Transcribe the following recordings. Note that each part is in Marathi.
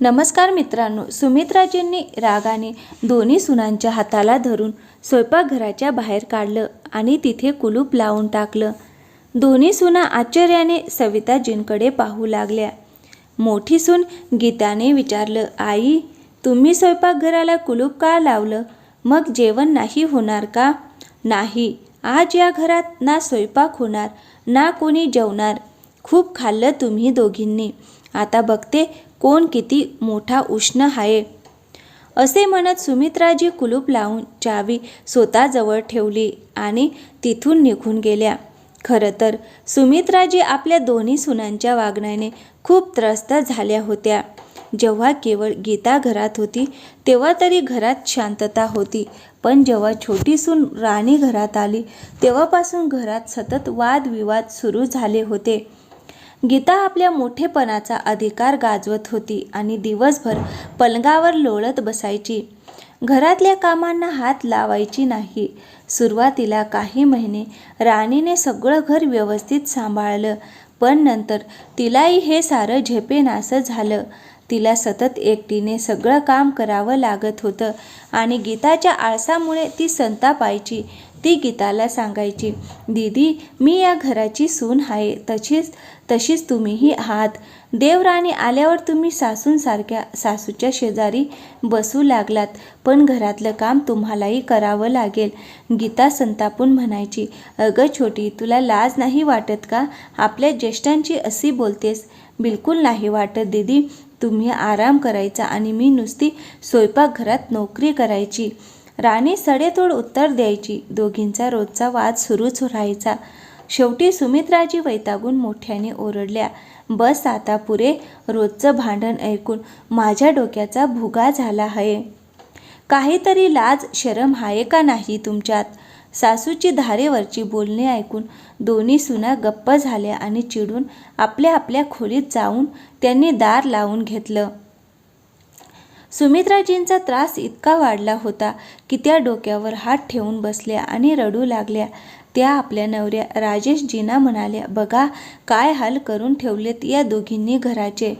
नमस्कार मित्रांनो सुमित्राजींनी रागाने दोन्ही सुनांच्या हाताला धरून स्वयंपाकघराच्या बाहेर काढलं आणि तिथे कुलूप लावून टाकलं. दोन्ही सुना आश्चर्याने सविताजींकडे पाहू लागल्या. मोठी सून गीताने विचारलं आई तुम्ही स्वयंपाकघराला कुलूप का लावलं? मग जेवण नाही होणार का? नाही आज या घरात ना स्वयंपाक होणार ना कोणी जेवणार. खूप खाल्लं तुम्ही दोघींनी. आता बघते कोण किती मोठा उष्ण आहे असे म्हणत सुमित्राजी कुलूप लावून चावी स्वतःजवळ ठेवली आणि तिथून निघून गेल्या. खरं तर सुमित्राजी आपल्या दोन्ही सुनांच्या वागण्याने खूप त्रस्त झाल्या होत्या. जेव्हा केवळ गीता घरात होती तेव्हा तरी घरात शांतता होती. पण जेव्हा छोटी सून राणी घरात आली तेव्हापासून घरात सतत वादविवाद सुरू झाले होते. गीता आपल्या मोठेपणाचा अधिकार गाजवत होती आणि दिवसभर पलंगावर लोळत बसायची. घरातल्या कामांना हात लावायची नाही. सुरुवातीला काही महिने राणीने सगळं घर व्यवस्थित सांभाळलं पण नंतर तिलाही हे सारं झेपेनासं झालं. तिला सतत एकटीने सगळं काम करावं लागत होतं आणि गीताच्या आळसामुळे ती संतापायची. ती गीताला सांगायची दीदी मी या घराची सून आहे तशीच तशीच तुम्हीही आहात. देवराणी आल्यावर तुम्ही सासूंसारख्या सासूच्या शेजारी बसू लागलात पण घरातलं काम तुम्हालाही करावं लागेल. गीता संतापून म्हणायची अगं छोटी तुला लाज नाही वाटत का? आपल्या ज्येष्ठांची अशी बोलतेस. बिलकुल नाही वाटत दीदी. तुम्ही आराम करायचा आणि मी नुसती स्वयंपाकघरात नोकरी करायची. राणी सडेतोड उत्तर द्यायची. दोघींचा रोजचा वाद सुरूच राहायचा. शेवटी सुमित्राजी वैतागून मोठ्याने ओरडल्या बस आता पुरे रोजचं भांडण ऐकून माझ्या डोक्याचा भुगा झाला आहे काहीतरी लाज शरम आहे का नाही तुमच्यात सासूची धारेवरची बोलणे ऐकून दोन्ही सुना गप्प झाल्या आणि चिडून आपल्या आपल्या खोलीत जाऊन त्यांनी दार लावून घेतलं. सुमित्राजींचा त्रास इतका वाढला होता की त्या डोक्यावर हात ठेवून बसल्या आणि रडू लागल्या. त्या आपल्या नवऱ्या राजेशजींना म्हणाल्या बघा काय हाल करून ठेवलेत या दोघींनी घराचे?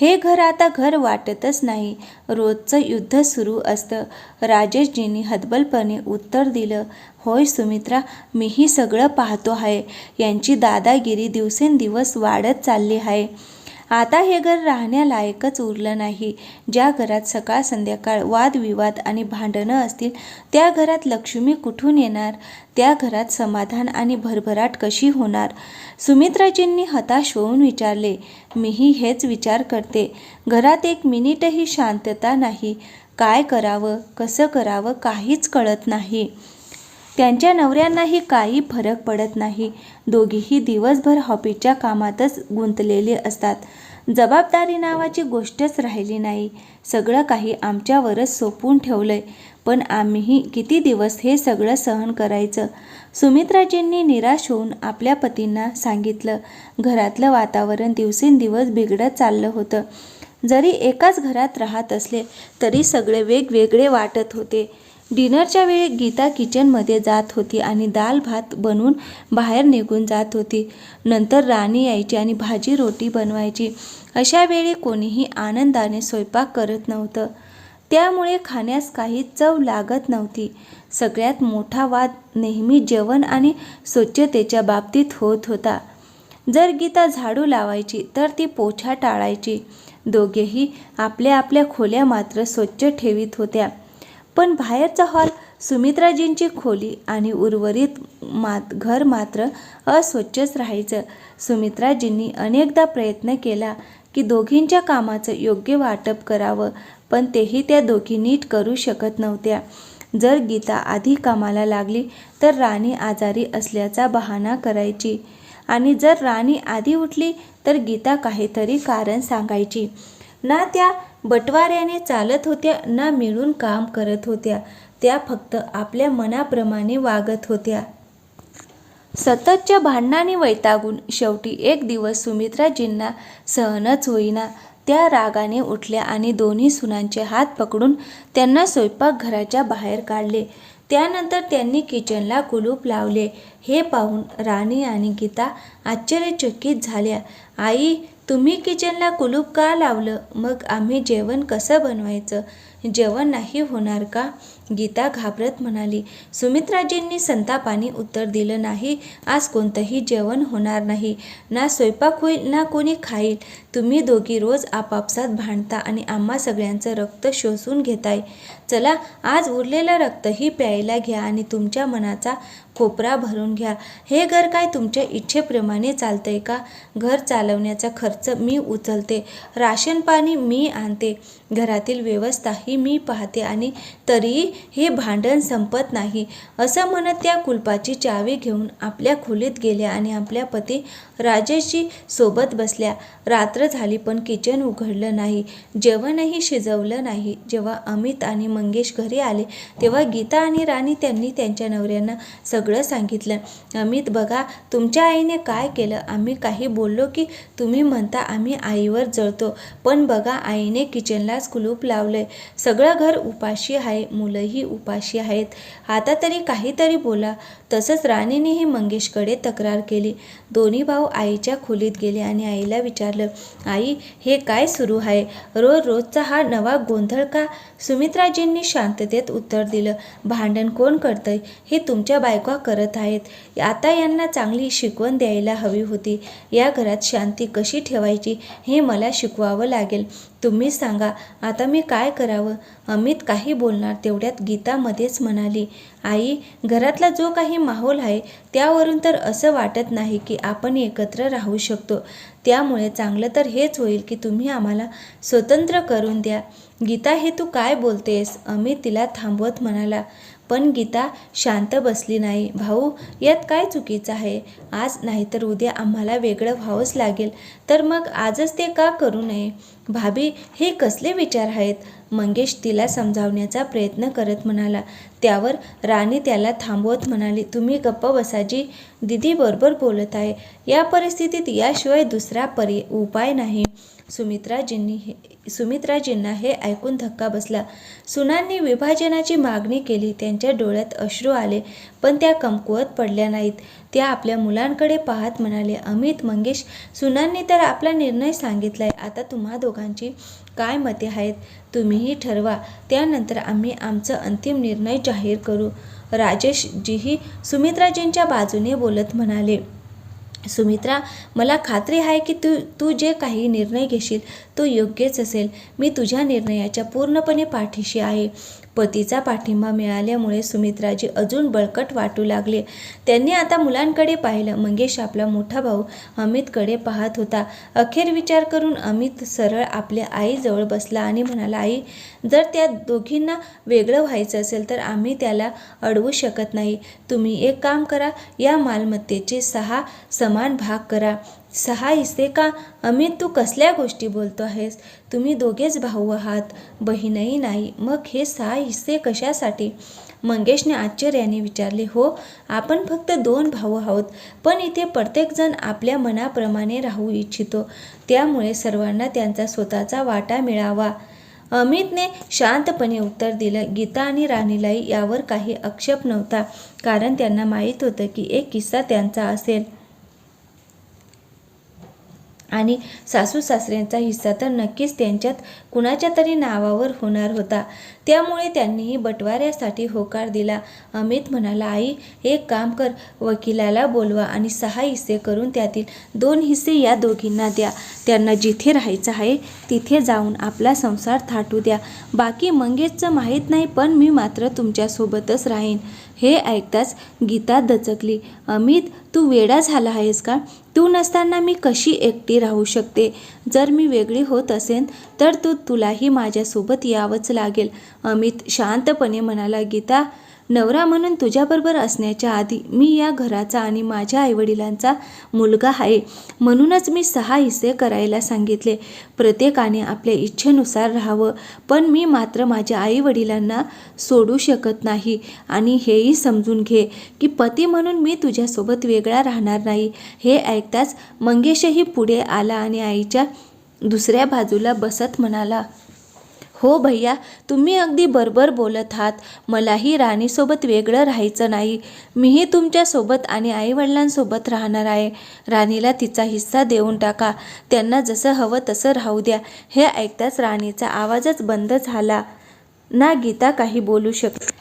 हे घर आता घर वाटतच नाही. रोजचं युद्ध सुरू असतं राजेशजींनी हतबलपणे उत्तर दिलं होय सुमित्रा मीही सगळं पाहतो आहे. यांची दादागिरी दिवसेंदिवस वाढत चालली आहे. आता हे घर राहण्यालायकच उरलं नाही. ज्या घरात सकाळ संध्याकाळ वादविवाद आणि भांडणं असतील त्या घरात लक्ष्मी कुठून येणार? त्या घरात समाधान आणि भरभराट कशी होणार? सुमित्राजींनी हताश होऊन विचारले मीही हेच विचार करते. घरात एक मिनिटही शांतता नाही. काय करावं कसं करावं काहीच कळत नाही. त्यांच्या नवऱ्यांनाही काही फरक पडत नाही. दोघीही दिवसभर हॉबीच्या कामातच गुंतलेले असतात. जबाबदारी नावाची गोष्टच राहिली नाही. सगळं काही आमच्यावरच सोपून ठेवलंय. पण आम्हीही किती दिवस हे सगळं सहन करायचं? सुमित्राजींनी निराश होऊन आपल्या पतींना सांगितलं. घरातलं वातावरण दिवसेंदिवस बिघडत चाललं होतं. जरी एकाच घरात राहत असले तरी सगळे वेगवेगळे वाटत होते. डिनरच्या वेळी गीता किचनमध्ये जात होती आणि दाल भात बनवून बाहेर निघून जात होती. नंतर राणी यायची आणि भाजी रोटी बनवायची. अशा वेळी कोणीही आनंदाने स्वयंपाक करत नव्हतं. त्यामुळे खाण्यास काही चव लागत नव्हती. सगळ्यात मोठा वाद नेहमी जेवण आणि स्वच्छतेच्या बाबतीत होत होता. जर गीता झाडू लावायची तर ती पोछा टाळायची. दोघेही आपल्या आपल्या खोल्या मात्र स्वच्छ ठेवीत होत्या. पण बाहेरचा हॉल सुमित्राजींची खोली आणि उर्वरित मात घर मात्र अस्वच्छच राहायचं. सुमित्राजींनी अनेकदा प्रयत्न केला की दोघींच्या कामाचं योग्य वाटप करावं पण तेही त्या दोघी नीट करू शकत नव्हत्या. जर गीता आधी कामाला लागली तर राणी आजारी असल्याचा बहाणा करायची. आणि जर राणी आधी उठली तर गीता काहीतरी कारण सांगायची. ना त्या बटवाऱ्याने चालत होत्या ना मिळून काम करत होत्या. त्या फक्त आपल्या मनाप्रमाणे वागत होत्या. सततच्या भांडणाने वैतागून शेवटी एक दिवस सुमित्राजींना सहनच होईना. त्या रागाने उठल्या आणि दोन्ही सुनांचे हात पकडून त्यांना स्वयंपाकघराच्या बाहेर काढले. त्यानंतर त्यांनी किचनला कुलूप लावले. हे पाहून राणी आणि गीता आश्चर्यचकित झाल्या. आई तुम्ही किचनला कुलूप का लावलं? मग आम्ही जेवण कसं बनवायचं? जेवण नाही होणार का? गीता घाबरत म्हणाली. सुमित्राजींनी संतापाने उत्तर दिलं नाही. आज कोणतंही जेवण होणार नाही. ना स्वयंपाक होईल ना कोणी खाईल. तुम्ही दोघी रोज आपापसात भांडता आणि आम्हा सगळ्यांचं रक्त शोषून घेताय. चला आज उरलेलं रक्तही प्यायला घ्या आणि तुमच्या मनाचा कोपरा भरून घ्या. हे घर काय तुमच्या इच्छेप्रमाणे चालतंय का? घर चालवण्याचा खर्च मी उचलते. राशन पाणी मी आणते. घरातील व्यवस्थाही मी पाहते आणि तरीही हे भांडण संपत नाही. असं म्हणत त्या कुलपाची चावी घेऊन आपल्या खोलीत गेल्या आणि आपल्या पती राजेशजी सोबत बसल्या. रात्र झाली पण किचन उघडलं नाही. जेवणही शिजवलं नाही. जेव्हा अमित आणि मंगेश घरी आले तेव्हा गीता आणि राणी त्यांनी त्यांच्या नवऱ्यांना सगळं सांगितलं. अमित बघा तुमच्या आईने काय केलं? आम्ही काही बोललो की तुम्ही म्हणता आम्ही आईवर जळतो पण बघा आईने किचनलाच कुलूप लावलंय. सगळं घर उपाशी आहे मुलंही उपाशी आहेत. आता तरी काहीतरी बोला. तसंच राणीनेही मंगेशकडे तक्रार केली. दोन्ही भाऊ आईच्या खोलीत गेले आणि आईला विचारलं आई हे काय सुरू आहे? रोज रोजचा हा नवा गोंधळ का? सुमित्राजींनी शांततेत उत्तर दिलं भांडण कोण करतंय? हे तुमच्या बायका करत आहेत. आता यांना चांगली शिकवण द्यायला हवी होती. या घरात शांती कशी ठेवायची हे मला शिकवावं लागेल. तुम्ही सांगा आता मी काय करावं? अमित काही बोलणार तेवढ्यात गीतामध्येच म्हणाली आई घरातला जो काही माहोल आहे त्यावरून तर असं वाटत नाही की आपण एकत्र राहू शकतो. त्यामुळे चांगलं तर हेच होईल की तुम्ही आम्हाला स्वतंत्र करून द्या. गीता हे तू काय बोलतेस? अमित तिला थांबवत म्हणाला. पण गीता शांत बसली नाही. भाऊ यात काय चुकीचं आहे? आज नाहीतर उद्या आम्हाला वेगळं व्हावंच लागेल. तर मग आजच ते का करू नये? भाभी हे कसले विचार आहेत? मंगेश तिला समजावण्याचा प्रयत्न करत म्हणाला. त्यावर राणी त्याला थांबवत म्हणाली तुम्ही गप्प बसाजी दिदी बरोबर बोलत आहे. या परिस्थितीत याशिवाय दुसरा परि उपाय नाही. सुमित्राजींनी हे सुमित्राजींना हे ऐकून धक्का बसला. सुनांनी विभाजनाची मागणी केली. त्यांच्या डोळ्यात अश्रू आले पण त्या कमकुवत पडल्या नाहीत. त्या आपल्या मुलांकडे पाहत म्हणाले अमित मंगेश सुनांनी तर आपला निर्णय सांगितलाय. आता तुम्हा दोघांची काय मते आहेत? तुम्हीही ठरवा. त्यानंतर आम्ही आमचं अंतिम निर्णय जाहीर करू. राजेशजीही सुमित्राजींच्या बाजूने बोलत म्हणाले सुमित्रा मला खात्री आहे की तू तू जे काही निर्णय घेशील तो योग्यच असेल. मी तुझ्या निर्णयाच्या पूर्णपणे पाठीशी आहे. पतीचा पाठिंबा मिळाल्यामुळे सुमित्राजी अजून बळकट वाटू लागले. त्यांनी आता मुलांकडे पाहिलं. मंगेश आपला मोठा भाऊ अमितकडे पाहत होता. अखेर विचार करून अमित सरळ आपल्या आईजवळ बसला आणि म्हणाला आई जर त्या दोघींना वेगळं व्हायचं असेल तर आम्ही त्याला अडवू शकत नाही. तुम्ही एक काम करा या मालमत्तेचे सहा समान भाग करा. सहा हिस्से का? अमित तू कसल्या गोष्टी बोलतो आहेस? तुम्ही दोघेच भाऊ आहात बहीणही नाही. मग हे सहा हिस्से कशासाठी? मंगेशने आश्चर्याने विचारले हो आपण फक्त दोन भाऊ आहोत पण इथे प्रत्येकजण आपल्या मनाप्रमाणे राहू इच्छितो. त्यामुळे सर्वांना त्यांचा स्वतःचा वाटा मिळावा. अमितने शांतपणे उत्तर दिलं गीता आणि राणीलाई यावर काही आक्षेप नव्हता. कारण त्यांना माहीत होतं की एक किस्सा त्यांचा असेल. आणि सासू सासऱ्यांचा हिस्सा तर नक्कीच त्यांच्यात कुणाच्या तरी नावावर होणार होता. त्यामुळे त्यांनीही बटवाऱ्यासाठी होकार दिला. अमित म्हणाला आई एक काम कर वकिलाला बोलवा आणि सहा हिस्से करून त्यातील दोन हिस्से या दोघींना द्या. त्यांना जिथे राहायचं आहे तिथे जाऊन आपला संसार थाटू द्या. बाकी मंगेशचं माहीत नाही पण मी मात्र तुमच्यासोबतच राहीन. हे ऐकताच गीता दचकली अमित तू वेडा झाला आहेस का? तू नसताना मी कशी एकटी राहू शकते? जर मी वेगळी होत असेन तर तू तुलाही माझ्यासोबत यावंच लागेल. अमित शांतपणे म्हणाला गीता नवरा म्हणून तुझ्याबरोबर असण्याच्या आधी मी या घराचा आणि माझ्या आईवडिलांचा मुलगा आहे. म्हणूनच मी सहा हिस्से करायला सांगितले. प्रत्येकाने आपल्या इच्छेनुसार राहावं. पण मी मात्र माझ्या आईवडिलांना सोडू शकत नाही. आणि हेही समजून घे की पती म्हणून मी तुझ्यासोबत वेगळा राहणार नाही. हे ऐकताच मंगेशही पुढे आला आणि आईच्या दुसऱ्या बाजूला बसत म्हणाला हो भैया तुम्ही अगदी बरोबर बोलत आहात. मलाही राणीसोबत वेगळं राहायचं नाही. मीही तुमच्यासोबत आणि आईवडिलांसोबत राहणार आहे. राणीला तिचा हिस्सा देऊन टाका. त्यांना जसं हवं तसं राहू द्या. हे ऐकताच राणीचा आवाजच बंद झाला. ना गीता काही बोलू शकते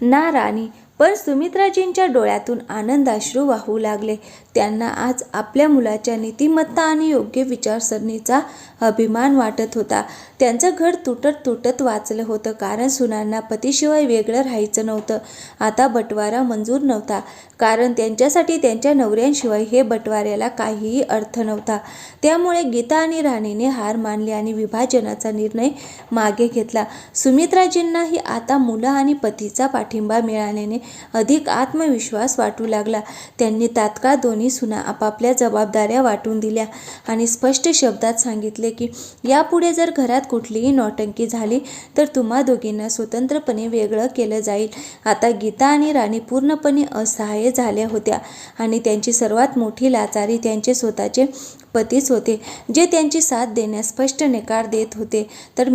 ना राणी पण सुमित्राजींच्या डोळ्यातून आनंदाश्रू वाहू लागले. त्यांना आज आपल्या मुलाच्या नीतिमत्ता आणि योग्य विचारसरणीचा अभिमान वाटत होता. त्यांचं घर तुटत तुटत वाचलं होतं. कारण सुनांना पतीशिवाय वेगळं राहायचं नव्हतं. आता बटवारा मंजूर नव्हता. कारण त्यांच्यासाठी त्यांच्या नवऱ्यांशिवाय हे बटवाऱ्याला काहीही अर्थ नव्हता. त्यामुळे गीता आणि राणीने हार मानली आणि विभाजनाचा निर्णय मागे घेतला. सुमित्राजींनाही आता मुलं आणि पतीचा पाठिंबा मिळाल्याने अधिक आत्मविश्वास वाटू लागला. त्यांनी तात्काळ दोन्ही सुना आपापल्या जबाबदाऱ्या वाटून दिल्या आणि स्पष्ट शब्दात सांगितले की यापुढे जर घरात कुठलीही नौटंकी झाली तर तुम्हा दोघींना स्वतंत्रपणे वेगळं केलं जाईल. आता गीता आणि राणी पूर्णपणे असहाय्य झाल्या होत्या आणि त्यांची सर्वात मोठी लाचारी त्यांचे स्वतःचे पतीच होते जे त्यांची साथ देण्यास स्पष्ट नकार देत होते. तर